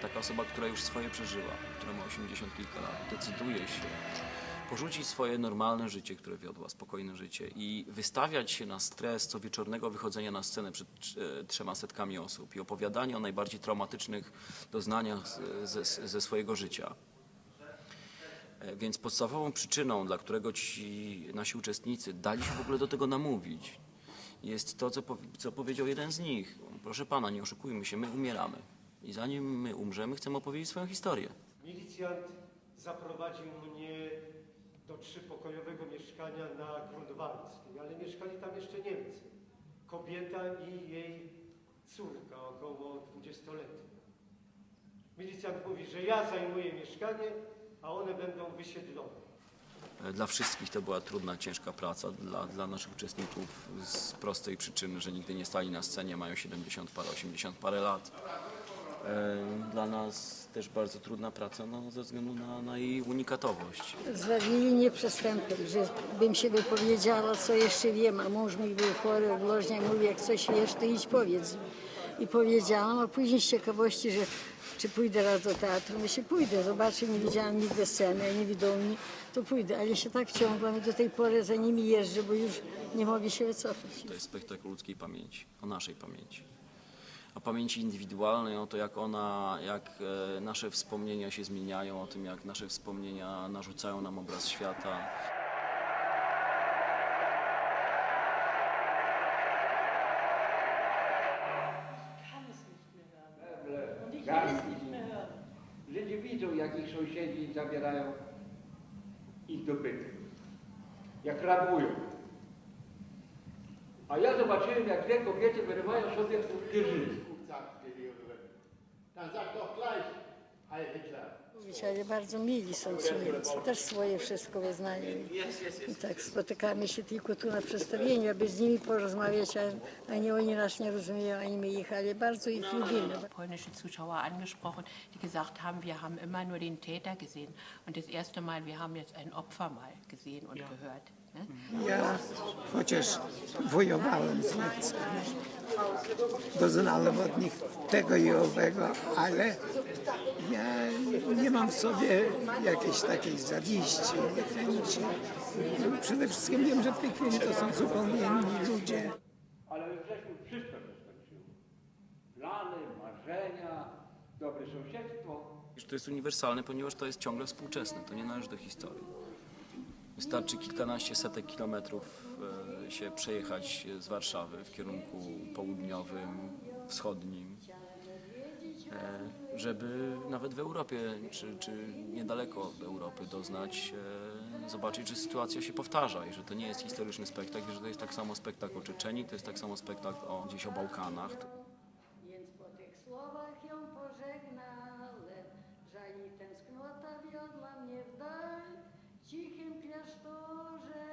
taka osoba, która już swoje przeżyła, która ma 80 kilka lat, decyduje się porzucić swoje normalne życie, które wiodła, spokojne życie i wystawiać się na stres co wieczornego wychodzenia na scenę przed e, trzema setkami osób i opowiadania o najbardziej traumatycznych doznaniach ze, ze swojego życia. E, Więc podstawową przyczyną, dla którego ci nasi uczestnicy dali się w ogóle do tego namówić, jest to, co, co powiedział jeden z nich. Proszę pana, nie oszukujmy się, my umieramy. I zanim my umrzemy, chcemy opowiedzieć swoją historię. Milicjant zaprowadził mnie do trzypokojowego mieszkania na Grunwaldzkiej, ale mieszkali tam jeszcze Niemcy. Kobieta i jej córka, około 20-letnia. Milicjant mówi, że ja zajmuję mieszkanie, a one będą wysiedlone. E, Dla wszystkich to była trudna, ciężka praca. Dla, dla naszych uczestników z prostej przyczyny, że nigdy nie stali na scenie, mają 70 parę, 80 parę lat. E, Dla nas też bardzo trudna praca no, ze względu na, na jej unikatowość. Zwawili mnie przestępem, że bym się wypowiedziała, co jeszcze wiem, a mąż mój był chory, obłożnie mówi, jak coś wiesz, to idź powiedz. I powiedziałam, a później z ciekawości, że czy pójdę raz do teatru, myślę, pójdę, zobaczę, nie widziałam nigdy sceny, niewidomi, to pójdę, ale się tak wciągłam i do tej pory za nimi jeżdżę, bo już nie mogę się wycofać. To jest spektakl ludzkiej pamięci, o naszej pamięci. A pamięci indywidualnej, o to jak ona, jak e, nasze wspomnienia się zmieniają, o tym jak nasze wspomnienia narzucają nam obraz świata. Ludzie widzą, jak ich sąsiedzi zabierają ich do bytu. Jak rabują. A ja zobaczyłem, jak dwie kobiety wyrywają sobie pierzyny. Dann sag doch gleich, Heil Hitler. Mówić, ale bardzo mili są ci Niemcy, też swoje wszystko wyznają. I tak spotykamy się tylko tu na przedstawieniu, aby z nimi porozmawiać, a ani oni nas nie rozumieją, ani my ich, ale bardzo ich lubimy. polnische Zuschauer angesprochen, die gesagt haben, wir haben immer nur den Täter gesehen. Und das erste Mal, wir haben jetzt ein Opfer mal gesehen und gehört. Ja chociaż wojowałem z Niemcami, doznałem od nich tego i owego, ale ja nie mam w sobie jakiejś takiej zawiści, niechęci. Przede wszystkim wiem, że w tej chwili to są zupełnie inni ludzie. Ale my żeśmy wszystko doskończyło. Plany, marzenia, dobre sąsiedztwo. to jest uniwersalne, ponieważ to jest ciągle współczesne, to nie należy do historii. Wystarczy kilkanaście setek kilometrów e, się przejechać z Warszawy w kierunku południowym, wschodnim, e, żeby nawet w Europie, czy, czy niedaleko od Europy doznać, e, zobaczyć, że sytuacja się powtarza i że to nie jest historyczny spektakl, że to jest tak samo spektakl o Czeczeni, to jest tak samo spektakl o, gdzieś o Bałkanach. Więc po tych słowach ją pożegnałem, żal i tęsknota wiodła mnie w dal, тихим кляштожем.